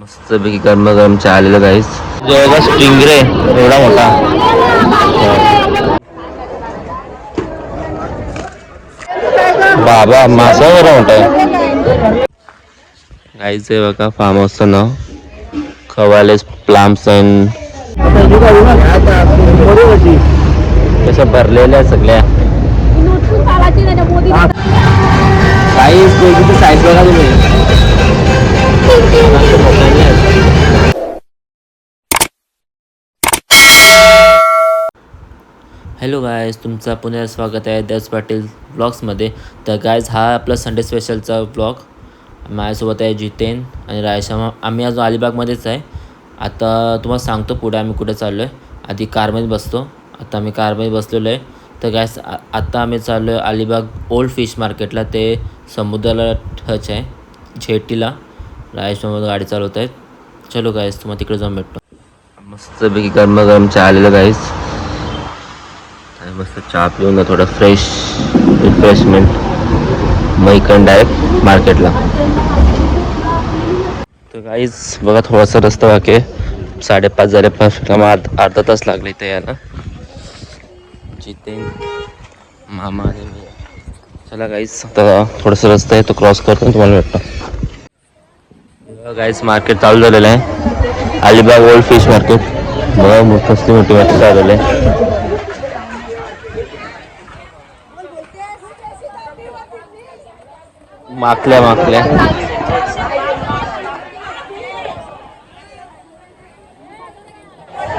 मस्त पैकी गरम गरम चहा आलेलं गाईस जवळपास स्टिंगरे एवढा मोठा. बाबा मासा एवढा मोठा आहे. गाईच आहे बघा फार्म हाऊसचं नाव. खवालेस प्लाम्स अँड कसं भरलेल्या सगळ्या. साईज साईज बघा तुम्ही. हॅलो गायज तुमचं पुन्हा स्वागत आहे दस पाटील ब्लॉग्समध्ये. तर गायज हा आपला संडे स्पेशलचा ब्लॉग. माझ्यासोबत आहे जितेन आणि रायशा. आम्ही अजून अलिबागमध्येच आहे. आता तुम्हाला सांगतो पुढे आम्ही कुठे चाललो आहे आधी कारमध्ये बसतो. आता आम्ही कारमध्ये बसलेलो आहे. तर गॅस आत्ता आम्ही चाललो आहे अलिबाग ओल्ड फिश मार्केटला. ते समुद्राला टच आहे. झेटीला. रायशा गाडी चालवत आहेत चलो गाईस तुम्हाला तिकडे जाऊन भेटतो. मस्तपैकी गरम गरम चहा आलेलं गाईस आणि मस्त चहा पिऊन ना थोडं फ्रेश रिफ्रेशमेंट मग इकडून डायरेक्ट मार्केटला तर गाईज बघा थोडासा रस्ता बाकी आहे. साडेपाच झाले परफेक्ट मग अर्धा तास लागले इथे यायला. जितेन मामा आणि मी. चला गाईस आता थोडासा रस्ता आहे तो क्रॉस करतो तुम्हाला भेटतो. गाईस मार्केट चालू झालेलं आहे. अलिबाग ओल्ड फिश मार्केट बघा मोठी कसली मोठी मार्केट चालू आहे. माकल्या माकल्या.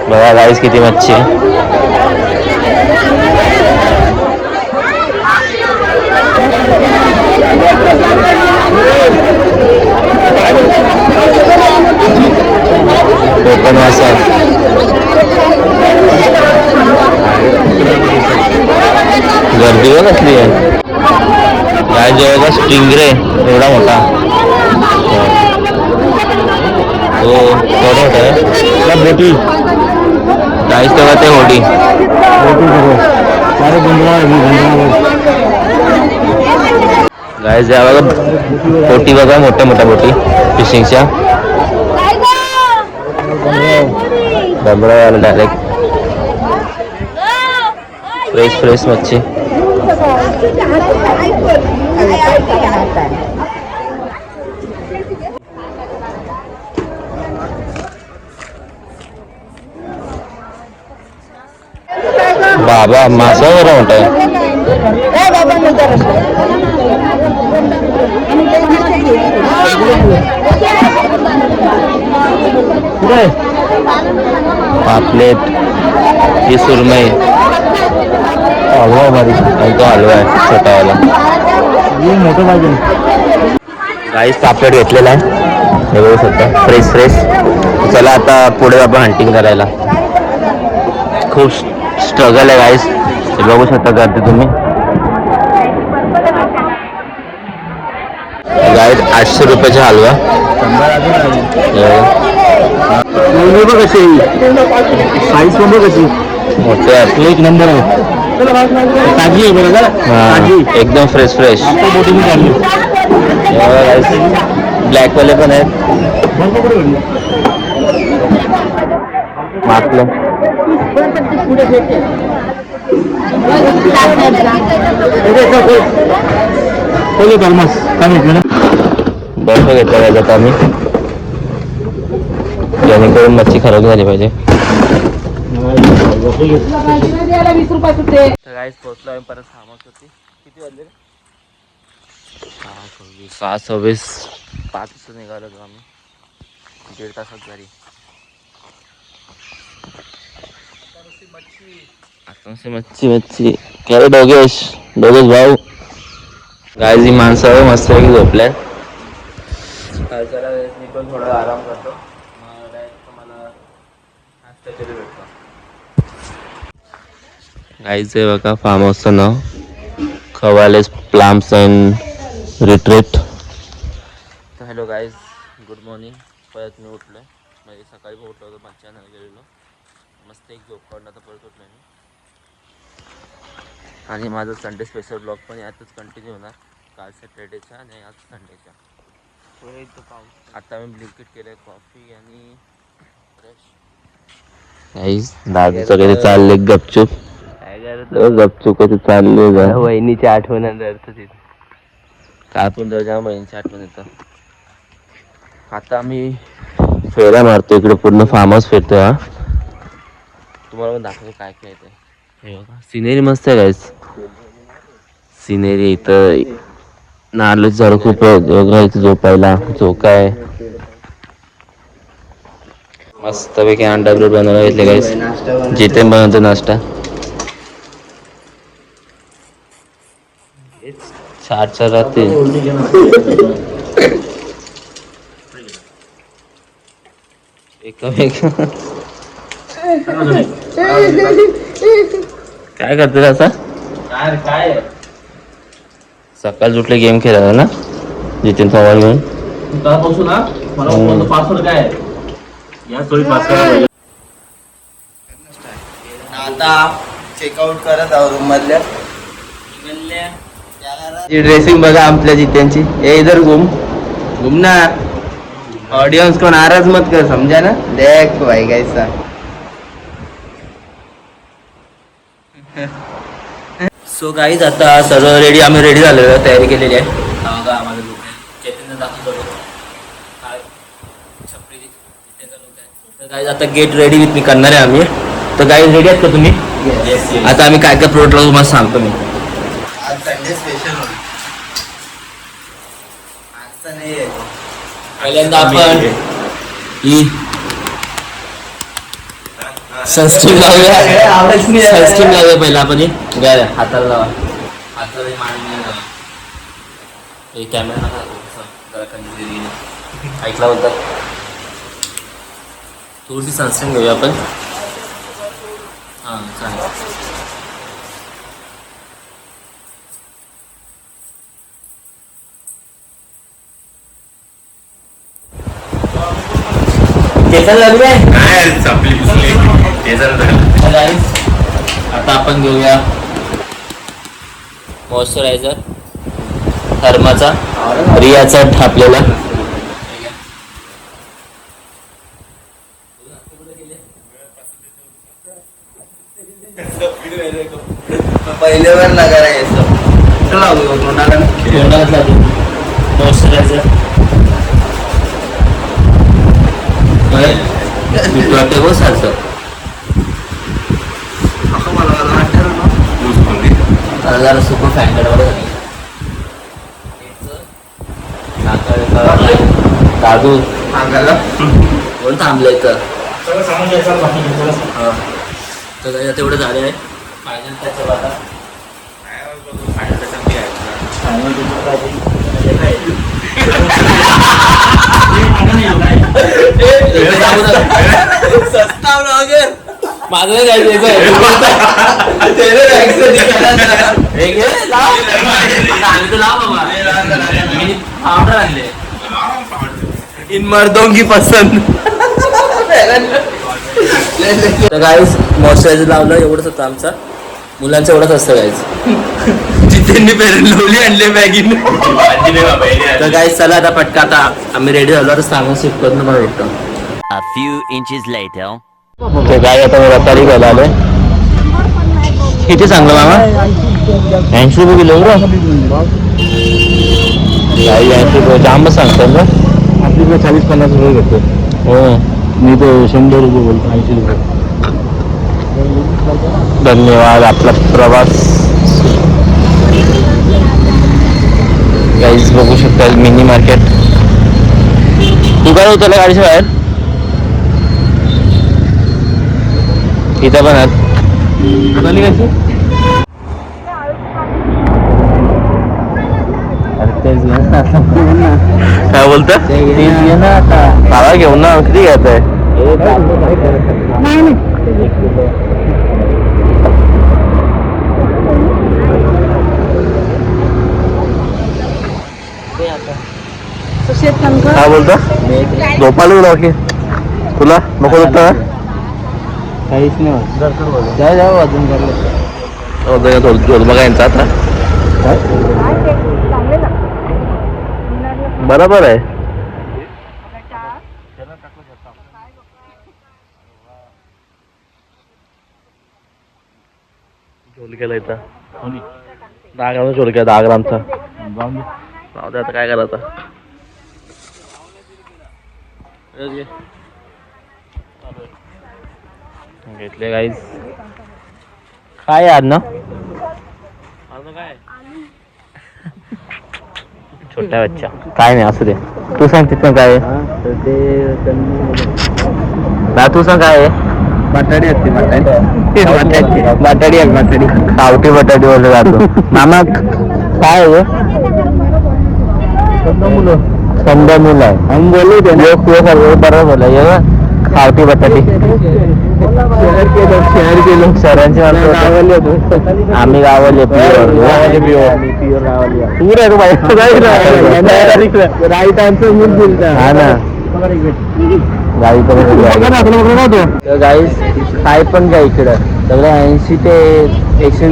बघा गाईस किती मच्छी आहे. कोकण मासा गर्दी बघ असली आहे. काय जवळपास स्टिंगरे एवढा मोठा. हो थोडा मोठा आहे. बोटी. काहीच तेव्हा ते होडी. गाय ज्या बघा बोटी बघा मोठ्या मोठ्या बोटी फिशिंगच्या डबडा डायरेक्ट फ्रेश फ्रेश मच्छी बाबा मासा एवढा मोठा आहे पापलेट ही सुरमई हलवा भारी. आणि तो हलवा आहे छोटावाला. मोठं पाहिजे. काहीच पापलेट घेतलेला आहे. हे बघू शकता फ्रेश फ्रेश चला आता पुढे आपण हंटिंग करायला. खूप स्ट्रगल आहे गाईस हे बघू शकता करते तुम्ही. गाईड आठशे रुपयाचा हलवा. हे बघा. साईज पण बघ कशी. मोठे आहेत. एक नंबर आहे. ताजी आहे बरं का ताजी एकदम फ्रेश फ्रेश आता बोटिंग चालली ब्लॅक वाले पण आहेत. माकलं पहिले थर्मस काय बर्फ घेतला आम्ही. जेणेकरून मच्छी खराब झाली पाहिजे पोहोचलो आम्ही परत थांबत होती किती वाजले सव्वीस सहा सव्वीस पाच निघालो होतो आम्ही दीड तासात घरी आता मच्छी मच्छी। काय रे डोगेश? डोगेश भाऊ। गायज ही मस्त पण थोडा आराम करतो गाईचं आहे बघा फार्म हाऊसचं नाव. खवालेस प्लाम्स अँड रिट्रीट तर हॅलो गाईज गुड मॉर्निंग परत मी उठलो आहे म्हणजे सकाळी उठलो होतो आणायला गेलेलो. मस्त एक झोप काढून आता परत उठलो मी. आणि माझं संडे स्पेशल ब्लॉग पण यातच कंटिन्यू होणार. काल सॅटर्डेचा आणि आज संडेचा आता मी ब्लिंकिट केलंय कॉफी आणि काहीच चालले गपचूप. गपचूप कधी चालले वहिनीच्या आठवण काय पण जाम बहिणीची आठवण येतं. आता आम्ही फेऱ्या मारतो इकडे पूर्ण फार्म हाऊस फिरतो हा. तुम्हाला पण दाखवतो काय काय ते. हे बघा सिनेरी मस्त आहे गाईस सिनेरी इथं नारळाचं झाड खूप इथं झोपायला झोका आहे. मस्तपैकी अंडा ब्रेड बनवायला घेतले गाईस जितेन बनवतो नाश्ता. चार चार एकमेक काय करते आता काय सकाळ उठले गेम खेळायला ना? जितेन मोबाईल घेऊन. काय या सोयी पास आता चेकआउट करत आहोत रूम मधल्या. ड्रेसिंग बघा आपल्या जित्यांची ए इधर घुम. घुम ना ऑडियन्स को नाराज मत कर समझा ना? देख भाई कैसा. सो गाईज आता सर्व रेडी आम्ही रेडी झालेलो तयारी केलेली आहे. हा बघा आम्हाला चैतन्य दाखवतो काय छपरी तिथेचा लोक आहे तर गाईज आता गेट रेडी विथ मी करणार आहे आम्ही. तर गाईज रेडी आहेत का तुम्ही? आता आम्ही काय काय प्रोडक्ट तुम्हाला सांगतो मी. आज संडे स्पेशल होईल आजचा नाही आहे. पहिल्यांदा आपण ही सनस्क्रीन लावूया. सनस्क्रीन लावूया पहिला आपण गाय हाताला लावा. हाताला लावा कॅमेरा. ऐकला बोलतात थोडीशी सनस्क्रीन घेऊया आपण. हां चालेल. आता आपण घेऊया मॉइश्चरायझर थर्माचा. रियाचा आपल्याला पहिल्यावर नगर आहे असं तोंडात मॉइश्चरायझर भीती वाटते बस असं आता जरा सुपर फॅनकडे दादू. अंगाला कोण थांबलंय तर हा. तर काय तेवढं झालं आहे फायनल त्याचं आता माझं नाही काय हे घे, लाव. लाव बाबा. मी powder आणले. इन मर्दों की पसंद तर गाईज मॉइश्चरायझर लावलं एवढंच होतं आमचा मुलांचं एवढंच असतं गाईज जितेंनी पेरण लावली आणले बॅगीन. तर गाईज चला आता पटका आता आम्ही रेडी झालो. आता सांगा शिफ्ट करून मला भेटतो A few inches later. ते गाय आता मी रतारी घ्यायला आलोय. किती सांगलं मामा? ऐंशी रुपये किलो रे गाई ऐंशी रुपये. जांब सांगतात ना? आपली चाळीस पन्नास रुपये घेतो हो. मी तो शंभर रुपये बोलतो ऐंशी रुपये. धन्यवाद आपला प्रवास. गाईज बघू शकता मिनी मार्केट तू काय उतरला गाडीच्या बाहेर इथं पण आहेत झाली कशी काय बोलता मला घेऊन ना किती घ्यायचं आहे काय बोलता. झोपायला गेलो की तुला नको झोपता काहीच नाही अजून थोडं बघा यांचा आता. बरोबर आहे. झोल केला इथं. दहा ग्रामचा झोल केला दहा ग्रामचा जाऊ दे आता काय करायचं. घेतले गाईज काय यार ना? काय छोट्या बच्चा काय नाही असू दे तू सांग तिथं काय आहे? ना तू सांग काय आहे बटाडी असते बटाडी बटाडी आहे बटाडी खावटी बटाटी बोलले जातो मामा काय आहे समजा मुलं आहे. हम बोलू दे बरोबर बोला ये खावटी बटाटी शहर के लोक शहरांचे माणसं आम्ही गावले तो राईट आन्सर हा ना. गाई तर गाईस काय पण घ्या इकडं. सगळं ऐंशी ते एकशे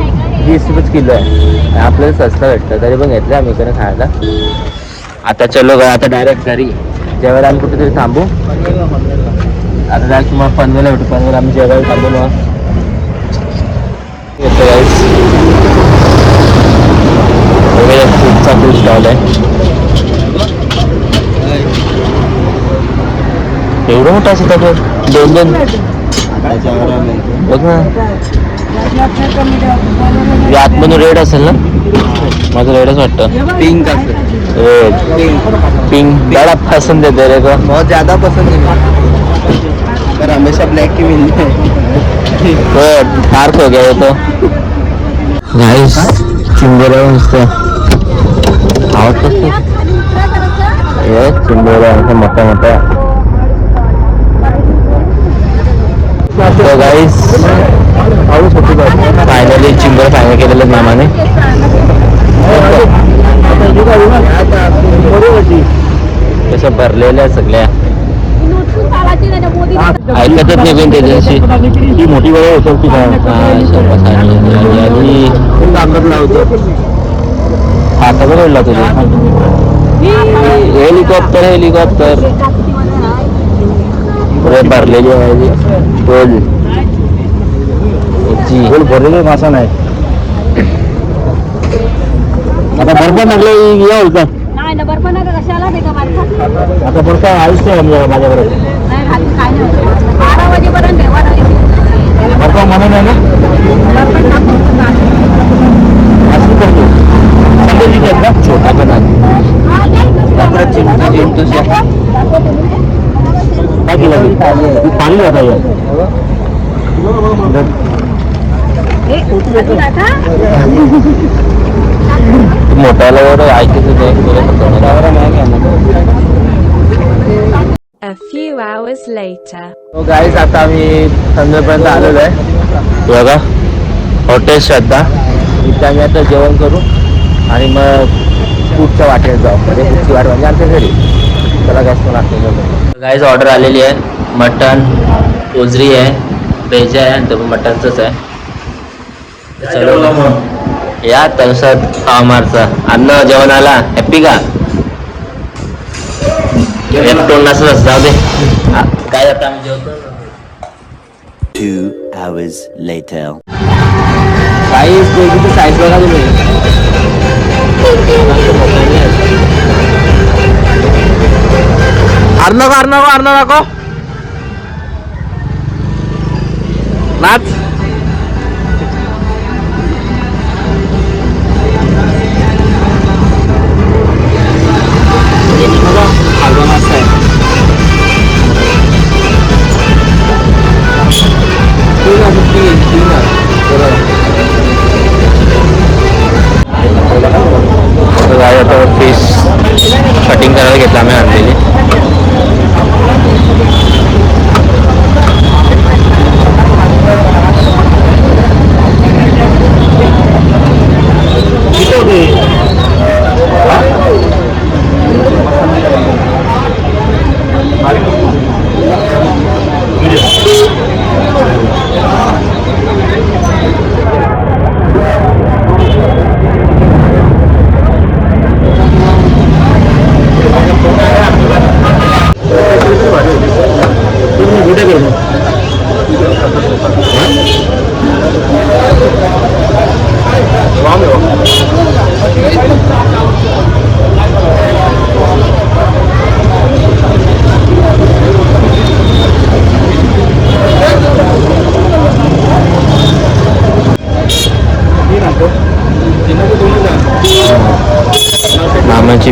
वीस रुपये किलो आहे. आपल्याला स्वस्त भेटतं. तरी पण घेतलं आम्ही इकडे खायला. आता चलो गा आता डायरेक्ट घरी. जेवायला आम्ही कुठेतरी थांबू. आता डायरेक्ट तुम्हाला पनवेलला भेटू. पनवेल आम्ही जेवायला थांबू फूड स्टॉल आहे. एवढं मोठा असं त्याच्यावर? दोन दोन. बघ ना. हे आतमधून रेड असेल ना? माझं रेडच वाटतं. पिंक असते रेड पिंक बड़ा पसंद है तेरे को। बहुत ज़्यादा पसंद है पर हमेशा ब्लैक ही मिलते हैं। तो डार्क हो गया ये तो। गाइस चिंबोरा मोठ्या मोठ्या तो फायनली चिंबर फायनल केलेलं आहे मामाने कसं भरलेल्या सगळ्या. ऐकतच नाही कोण त्याच्याशी. ही मोठी वेळ होतं ती काय? आता बघ रडला तुझा हेलिकॉप्टर हेलिकॉप्टर. पुरे भरलेली आहे. बोल भरलेलं मासा नाही. आता बर्फ़ लागले या होता नाही ना बर्फ़ नाही कशाला ते का माणसात आता बर्फ़ आयुष्य आहे आमच्या- माझ्याकडे. नाही खाली काय नाही बारा वाजेपर्यंत ठेवा बर्फ़ म्हणून आहे ना? असं करतो. संदेश आहेत का छोटा पण आहे. काय केलं ते? पाणी जाता येईल मोठ्याला वर ऐकायचं A few hours later. तो गाईस आता आम्ही संध्यापर्यंत आलेलो आहे. बघा हॉटेल श्रद्धा. इथे आम्ही आता जेवण करू आणि मग पुढच्या वाटेत जाऊ. म्हणजे पुढची वाट म्हणजे आमच्या घरी. त्याला गॅस पण लागतो गाईज ऑर्डर आलेली आहे. मटन ओजरी आहे व्हेज आहे आणि मटनचंच आहे. चलो या तसं मारचा. अन्न जेवण आला हॅप्पी का? एक तोंड नसलं जाऊ दे. आ, काय आता आम्ही जेवतो? Two hours later. काही किती साईज बघा तुम्ही? अर्णव अर्णव अर्णव दाखव नाच.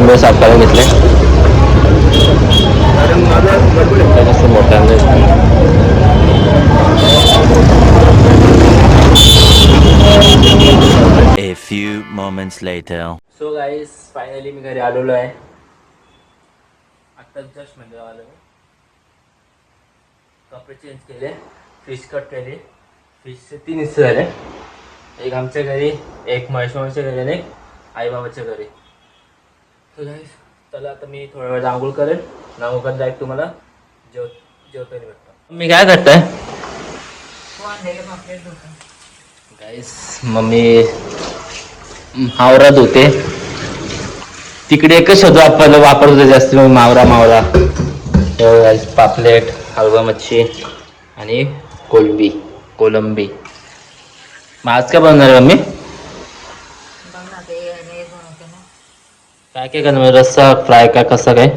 आंबे साफ करून घेतले. मस्त मोठे A few moments later. So guys, finally मी घरी आलेलो आहे. आता जस्ट म्हणजे आलो कपडे चेंज केले फिश कट केली. फिशचे तीन हिस्से झाले. एक आमच्या घरी एक महेश मामाच्या घरी आणि एक आईबाबाच्या घरी. तर गाईस चला आता मी थोड्या वेळ आंघोळ करेन. आंघोळ करत जाईल तुम्हाला? जेव जेवता भेटतो मी काय करताय? गाईस मम्मी मावरा होते तिकडे एकच शब्द आपण वापरत होते जास्त मावरा मावरा. हो पापलेट हलवा मच्छी आणि कोलंबी. कोलंबी. मग आज काय बनवणार आहे मम्मी? काय काय करणार रस्सा फ्राय काय कसा काय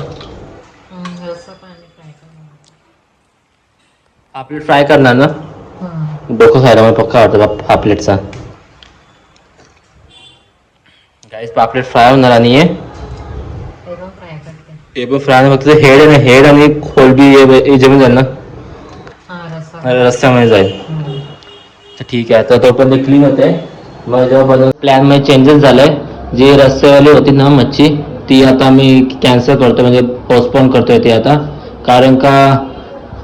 पापलेट फ्राय करणार ना? डोकं खायला मला पक्का आवडतं पापलेटचा गाईस पापलेट फ्राय होणार आणि हे। हे। पण फ्राय फक्त हेड आणि हेड आणि खोलबी हे- हे ज़मीन जाईल ना। अरे रस्त्यामध्ये जाईल तर ठीक आहे तर तो पण क्लीन होते मग जेव्हा बनव प्लॅन मध्ये चेंजेस झालाय जे रस्त्यावाली होती ना मच्छी ती आता मी कॅन्सल करतो म्हणजे पोस्टपोन करतोय ती आता. कारण का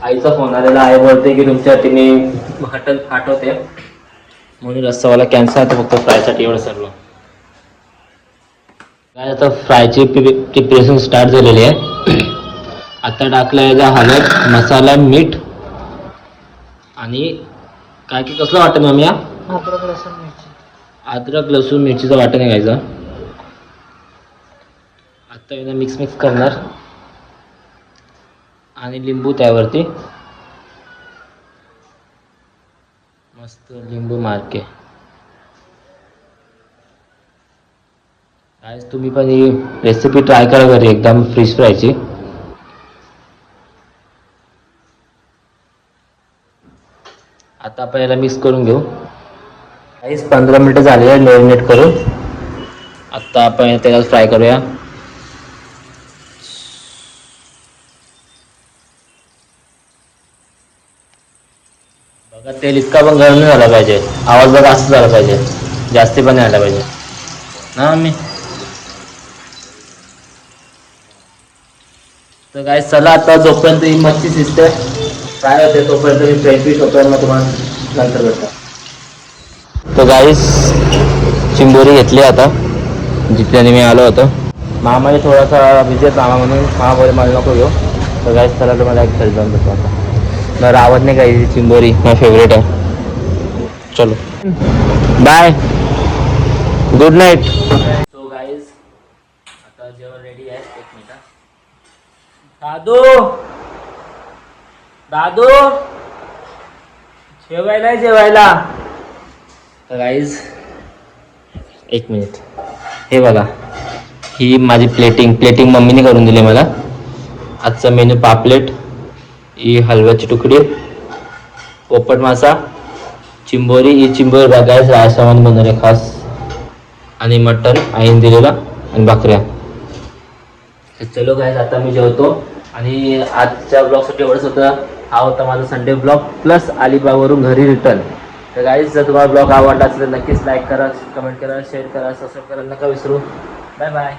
आईचा फोन आलेला आई बोलते की तुमच्या तिने हटल पाठवते म्हणून रस्सावाला कॅन्सल आता फक्त फ्रायसाठी एवढं सर्व काय आता फ्रायची प्रिपरेशन स्टार्ट झालेली आहे. आता टाकलं आहे हळद मसाला मीठ आणि काय की कसलं वाटतं मॅम या? अद्रक लसूण मिरचीचा वाटण आहे आत्ता आता मिक्स मिक्स करणार. आणि लिंबू त्यावरती. मस्त लिंबू मारके. आज तुम्ही पण ही रेसिपी ट्राय करा घरी एकदम फिश फ्रायची आता आपण याला मिक्स करून घेऊ. काहीच पंधरा मिनटं झाले आहे मॅरिनेट करून. आता आपण त्याला फ्राय करूया. बघा तेल इतका पण गरम नाही झाला पाहिजे. आवाज बघा असं झाला पाहिजे. जास्ती पण नाही आला पाहिजे. ना मी तर काय चला आता जोपर्यंत ही मच्छी शिजते काय होते तोपर्यंत मी फ्रेंच फिश तोपर्यंत तुम्हाला नंतर भेटतो. तर गाईस चिंबोरी घेतली आता जिथल्याने मी आलो होतो. मामाने थोडासा बिझी आहे मामा म्हणून मामा मला नको घेऊ तर गाईस चला मला एक घरी जाऊन बसतो आता. मला आवड नाही गाई चिंबोरी माझी फेवरेट आहे. चलो. Bye good night so guys आता जेवण रेडी आहे. एक मिनिट दादू! दादू! जेवायला जेवायला. राईज गाईज एक मिनिट हे बघा ही माझी प्लेटिंग प्लेटिंग मम्मीने करून दिली मला. आजचा मेनू पापलेट ही हलव्याची तुकडी पोपट मासा चिंबोरी. ही चिंबोरी बघायच राजस्थान बनवले खास. आणि मटन आईन दिलेला आणि भाकऱ्या. चलो गायज आता मी जेवतो. आणि आजच्या ब्लॉगसाठी एवढंच होतं. हा होता माझा संडे ब्लॉग प्लस अलिबागवरून घरी रिटर्न तर गाईज जर तुम्हाला ब्लॉग आवडला असेल तर नक्कीच लाईक करा कमेंट करा शेअर करा सबस्क्राईब करायला नका विसरू. Bye bye